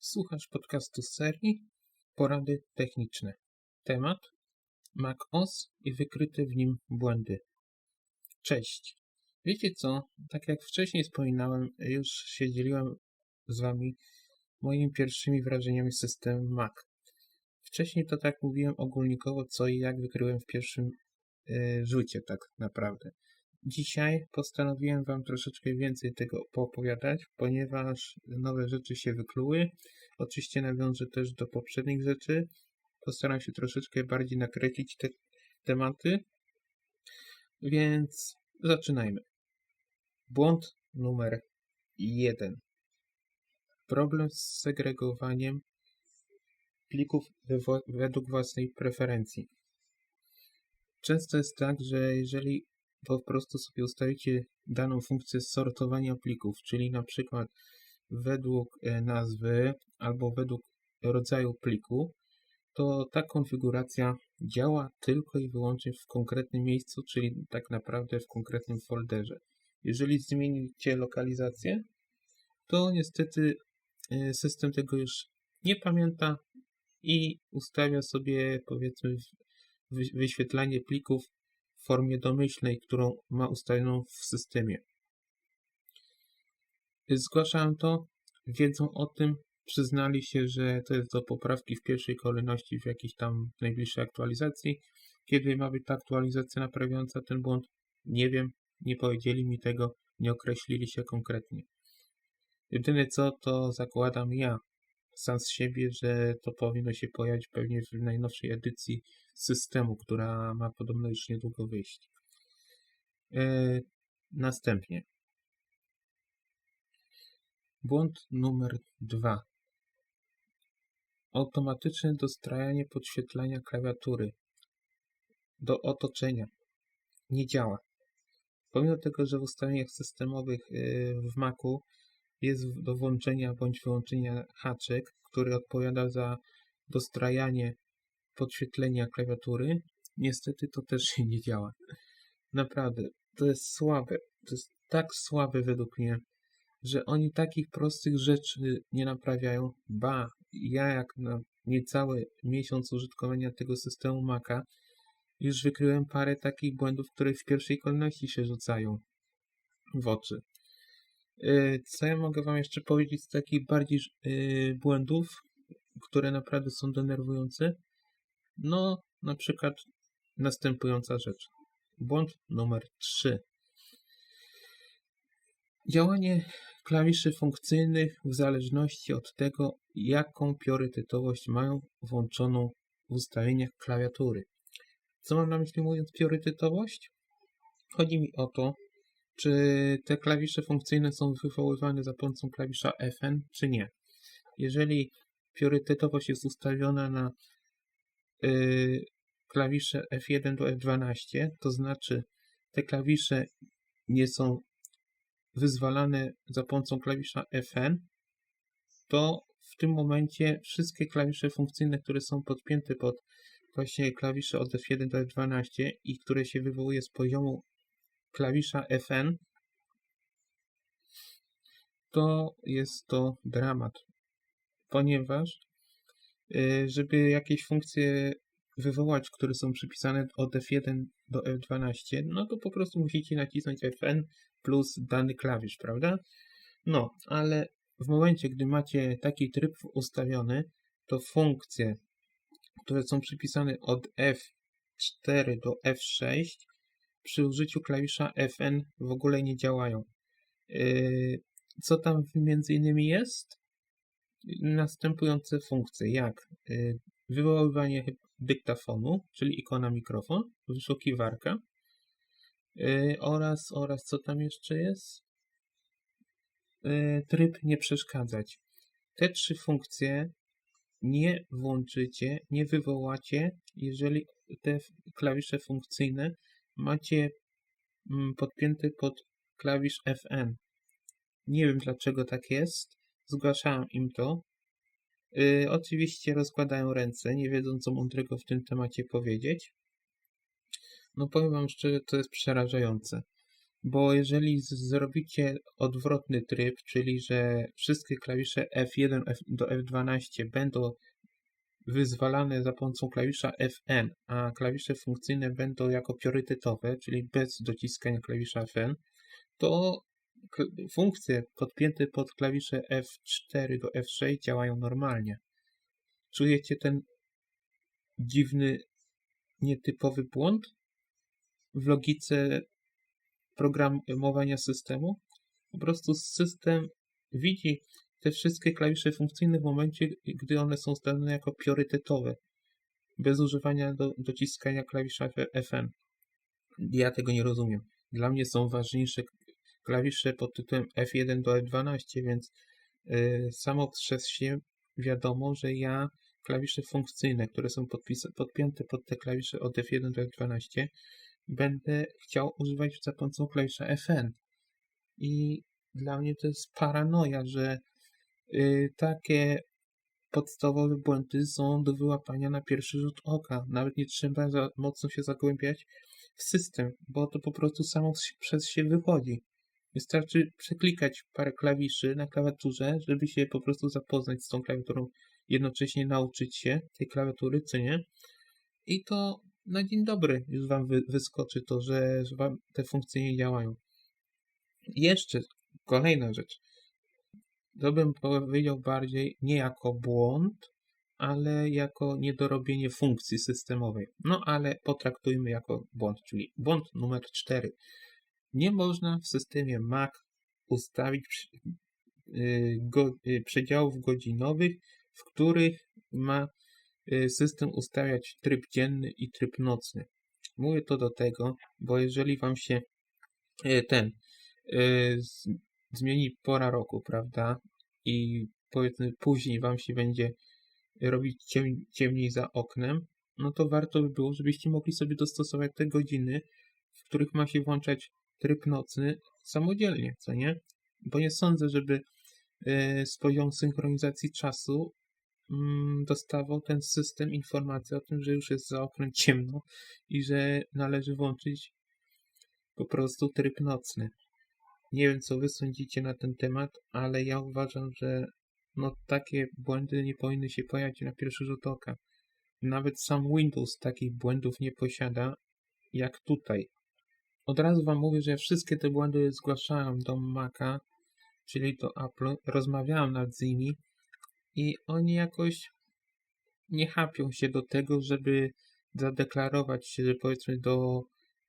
Słuchasz podcastu z serii Porady techniczne. Temat Mac OS i wykryte w nim błędy. Cześć. Wiecie co? Tak jak wcześniej wspominałem, już się dzieliłem z Wami moimi pierwszymi wrażeniami z systemu Mac. Wcześniej to tak mówiłem ogólnikowo, co i jak wykryłem w pierwszym yy, rzucie, tak naprawdę. Dzisiaj postanowiłem Wam troszeczkę więcej tego poopowiadać, ponieważ nowe rzeczy się wykluły. Oczywiście nawiążę też do poprzednich rzeczy. Postaram się troszeczkę bardziej nakreślić te tematy. Więc zaczynajmy. Błąd numer jeden. Problem z segregowaniem plików według własnej preferencji. Często jest tak, że jeżeli po prostu sobie ustawicie daną funkcję sortowania plików, czyli na przykład według e, nazwy albo według rodzaju pliku, to ta konfiguracja działa tylko i wyłącznie w konkretnym miejscu, czyli tak naprawdę w konkretnym folderze. Jeżeli zmienicie lokalizację, to niestety e, system tego już nie pamięta i ustawia sobie powiedzmy wyświetlanie plików formie domyślnej, którą ma ustawioną w systemie. Zgłaszałem to, wiedzą o tym, przyznali się, że to jest do poprawki w pierwszej kolejności w jakiejś tam najbliższej aktualizacji. Kiedy ma być ta aktualizacja naprawiająca ten błąd, nie wiem, nie powiedzieli mi tego, nie określili się konkretnie. Jedyne co, to zakładam ja sam z siebie, że to powinno się pojawić pewnie w najnowszej edycji systemu, która ma podobno już niedługo wyjść. E, następnie. Błąd numer dwa. Automatyczne dostrajanie podświetlania klawiatury do otoczenia nie działa. Pomimo tego, że w ustawieniach systemowych e, w Macu jest do włączenia bądź wyłączenia haczyk, który odpowiada za dostrajanie podświetlenia klawiatury. Niestety to też się nie działa. Naprawdę, to jest słabe. To jest tak słabe według mnie, że oni takich prostych rzeczy nie naprawiają. Ba, ja jak na niecały miesiąc użytkowania tego systemu Maca już wykryłem parę takich błędów, które w pierwszej kolejności się rzucają w oczy. Y, co ja mogę Wam jeszcze powiedzieć z takich bardziej y, błędów, które naprawdę są denerwujące? No, na przykład następująca rzecz. Błąd numer 3. Działanie klawiszy funkcyjnych w zależności od tego, jaką priorytetowość mają włączoną w ustawieniach klawiatury. Co mam na myśli mówiąc priorytetowość? Chodzi mi o to, czy te klawisze funkcyjne są wywoływane za pomocą klawisza Fn, czy nie. Jeżeli priorytetowość jest ustawiona na yy, klawisze F1 do F12, to znaczy te klawisze nie są wyzwalane za pomocą klawisza Fn, to w tym momencie wszystkie klawisze funkcyjne, które są podpięte pod właśnie klawisze od F1 do F12 i które się wywołuje z poziomu klawisza Fn, to jest to dramat, ponieważ y, żeby jakieś funkcje wywołać, które są przypisane od F1 do F12, no to po prostu musicie nacisnąć Fn plus dany klawisz, prawda? No, ale w momencie, gdy macie taki tryb ustawiony, to funkcje, które są przypisane od F4 do F6 przy użyciu klawisza Fn w ogóle nie działają. Yy, co tam między innymi jest? Następujące funkcje, jak yy, wywoływanie dyktafonu, czyli ikona mikrofon, wyszukiwarka yy, oraz, oraz co tam jeszcze jest? Tryb nie przeszkadzać. Te trzy funkcje nie włączycie, nie wywołacie, jeżeli te klawisze funkcyjne macie mm, podpięty pod klawisz Fn. Nie wiem dlaczego tak jest. Zgłaszałem im to. Yy, oczywiście rozkładają ręce, nie wiedzą co mądrego w tym temacie powiedzieć. No powiem wam szczerze, to jest przerażające. bo jeżeli zrobicie odwrotny tryb, czyli że wszystkie klawisze F1 F do F12 będą wyzwalane za pomocą klawisza Fn, a klawisze funkcyjne będą jako priorytetowe, czyli bez dociskania klawisza Fn, to funkcje podpięte pod klawisze F4 do F6 działają normalnie. Czujecie ten dziwny, nietypowy błąd w logice programowania systemu? Po prostu system widzi te wszystkie klawisze funkcyjne w momencie, gdy one są ustawione jako priorytetowe, bez używania do, dociskania klawisza Fn. Ja tego nie rozumiem. Dla mnie są ważniejsze klawisze pod tytułem F1 do F12, więc yy, samo przez się wiadomo, że ja klawisze funkcyjne, które są podpięte pod te klawisze od F1 do F12, będę chciał używać za pomocą klawisza Fn. I dla mnie to jest paranoja, że y, takie podstawowe błędy są do wyłapania na pierwszy rzut oka. Nawet nie trzeba za mocno się zagłębiać w system, bo to po prostu samo przez się wychodzi. Wystarczy przeklikać parę klawiszy na klawiaturze, żeby się po prostu zapoznać z tą klawiaturą, jednocześnie nauczyć się tej klawiatury, co nie? I to na dzień dobry już wam wy, wyskoczy to, że, że wam te funkcje nie działają. Jeszcze kolejna rzecz. To bym powiedział bardziej nie jako błąd, ale jako niedorobienie funkcji systemowej. No ale potraktujmy jako błąd, czyli błąd numer 4. Nie można w systemie Mac ustawić y, y, przedziałów godzinowych, w których ma y, system ustawiać tryb dzienny i tryb nocny. Mówię to do tego, bo jeżeli wam się ten zmieni pora roku, prawda? I powiedzmy później wam się będzie robić ciem, ciemniej za oknem, no to warto by było, żebyście mogli sobie dostosować te godziny, w których ma się włączać tryb nocny samodzielnie, co nie? Bo nie sądzę, żeby z poziomu synchronizacji czasu mm, dostawał ten system informację o tym, że już jest za oknem ciemno i że należy włączyć po prostu tryb nocny. Nie wiem, co wy sądzicie na ten temat, ale ja uważam, że no takie błędy nie powinny się pojawiać na pierwszy rzut oka. Nawet sam Windows takich błędów nie posiada, jak tutaj. Od razu wam mówię, że wszystkie te błędy zgłaszałem do Maca, czyli do Apple. Rozmawiałem nawet z nimi i oni jakoś nie chapią się do tego, żeby zadeklarować się, że powiedzmy do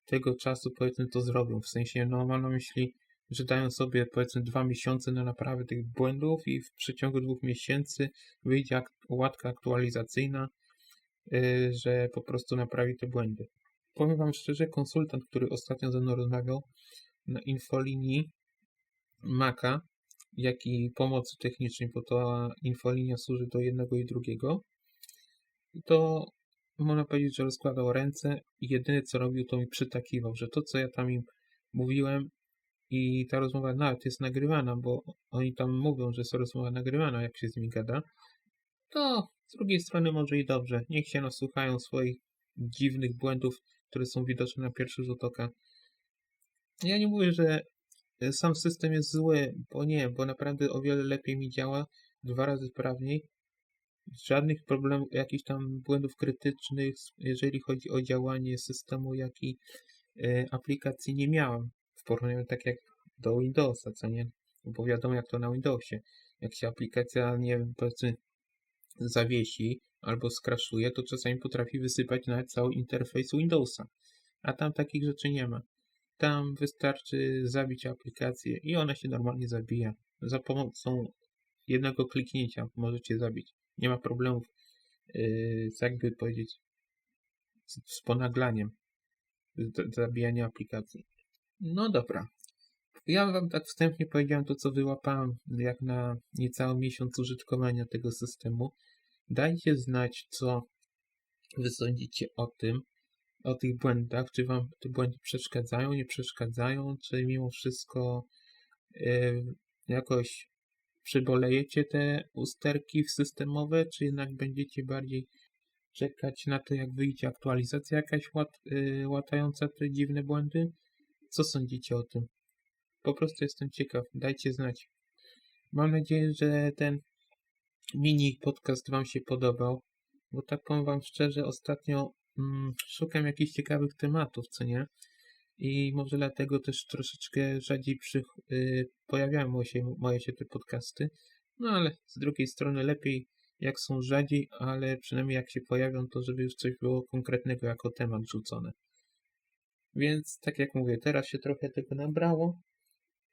tego czasu powiedzmy to zrobią. W sensie, no mam na myśli, że dają sobie powiedzmy dwa miesiące na naprawę tych błędów i w przeciągu dwóch miesięcy wyjdzie ak łatka aktualizacyjna, yy, że po prostu naprawi te błędy. Powiem wam szczerze, konsultant, który ostatnio ze mną rozmawiał na infolinii Maca, jak i pomocy technicznej, bo ta infolinia służy do jednego i drugiego, to można powiedzieć, że rozkładał ręce i jedyne co robił, to mi przytakiwał, że to co ja tam im mówiłem i ta rozmowa nawet jest nagrywana, bo oni tam mówią, że jest rozmowa nagrywana, jak się z nimi gada, to z drugiej strony może i dobrze. Niech się nasłuchają swoich dziwnych błędów, które są widoczne na pierwszy rzut oka. Ja nie mówię, że sam system jest zły, bo nie, bo naprawdę o wiele lepiej mi działa, dwa razy sprawniej. Żadnych problemów, jakichś tam błędów krytycznych, jeżeli chodzi o działanie systemu, jak i e, aplikacji nie miałem w porównaniu tak jak do Windowsa, co nie? Bo wiadomo jak to na Windowsie. Jak się aplikacja, nie wiem, powiedzmy zawiesi albo skraszuje, to czasami potrafi wysypać nawet cały interfejs Windowsa. A tam takich rzeczy nie ma. Tam wystarczy zabić aplikację i ona się normalnie zabija. Za pomocą jednego kliknięcia możecie zabić. Nie ma problemów yy, jakby powiedzieć z, z ponaglaniem zabijania aplikacji. No dobra. Ja wam tak wstępnie powiedziałem to, co wyłapałem jak na niecały miesiąc użytkowania tego systemu. Dajcie znać, co wy sądzicie o tym, o tych błędach, czy wam te błędy przeszkadzają, nie przeszkadzają, czy mimo wszystko yy, jakoś przybolejecie te usterki systemowe, czy jednak będziecie bardziej czekać na to, jak wyjdzie aktualizacja jakaś łat, yy, łatająca te dziwne błędy. Co sądzicie o tym. Po prostu jestem ciekaw, dajcie znać. Mam nadzieję, że ten mini podcast Wam się podobał, bo tak powiem Wam szczerze, ostatnio mm, szukam jakichś ciekawych tematów, co nie? I może dlatego też troszeczkę rzadziej przy, yy, pojawiają się moje się te podcasty. No ale z drugiej strony lepiej jak są rzadziej, ale przynajmniej jak się pojawią, to żeby już coś było konkretnego jako temat rzucone. Więc tak jak mówię, teraz się trochę tego nabrało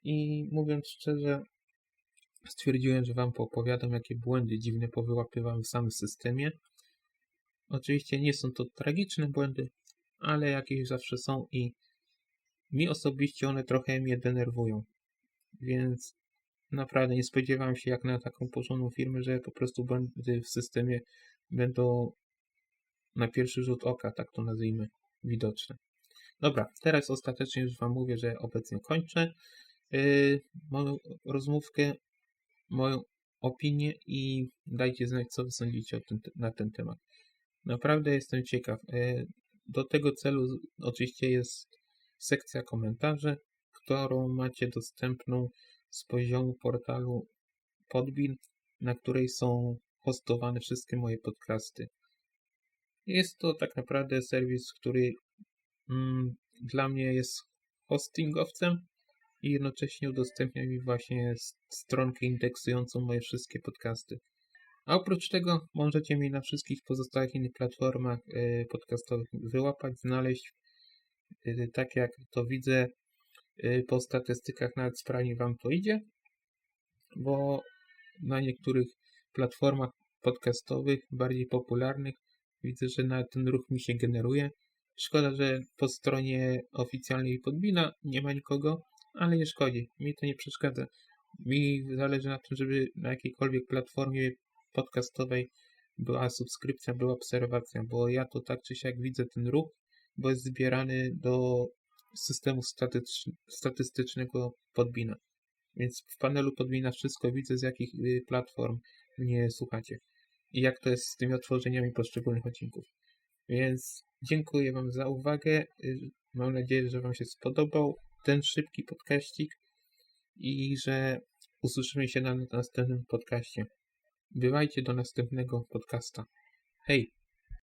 i mówiąc szczerze, stwierdziłem, że Wam poopowiadam, jakie błędy dziwne powyłapywałem w samym systemie. Oczywiście nie są to tragiczne błędy, ale jakieś zawsze są i mi osobiście one trochę mnie denerwują. Więc naprawdę nie spodziewałem się jak na taką porządną firmę, że po prostu błędy w systemie będą na pierwszy rzut oka, tak to nazwijmy, widoczne. Dobra, teraz ostatecznie już Wam mówię, że obecnie kończę yy, moją rozmówkę, moją opinię i dajcie znać, co Wy sądzicie na ten temat. Naprawdę jestem ciekaw. Yy, do tego celu oczywiście jest sekcja komentarzy, którą macie dostępną z poziomu portalu Podbin, na której są hostowane wszystkie moje podcasty. Jest to tak naprawdę serwis, który dla mnie jest hostingowcem i jednocześnie udostępnia mi właśnie stronkę indeksującą moje wszystkie podcasty. A oprócz tego możecie mnie na wszystkich pozostałych innych platformach y, podcastowych wyłapać, znaleźć. Y, tak jak to widzę y, po statystykach, nawet sprawnie Wam to idzie, bo na niektórych platformach podcastowych, bardziej popularnych, widzę, że nawet ten ruch mi się generuje. Szkoda, że po stronie oficjalnej Podbina nie ma nikogo, ale nie szkodzi. Mi to nie przeszkadza. Mi zależy na tym, żeby na jakiejkolwiek platformie podcastowej była subskrypcja, była obserwacja, bo ja to tak czy siak widzę ten ruch, bo jest zbierany do systemu statystycznego Podbina. Więc w panelu Podbina wszystko widzę, z jakich y, platform mnie słuchacie i jak to jest z tymi otworzeniami poszczególnych odcinków. Więc dziękuję Wam za uwagę. Y, mam nadzieję, że Wam się spodobał ten szybki podkaścik i że usłyszymy się na następnym podcaście. Bywajcie do następnego podcasta. Hej!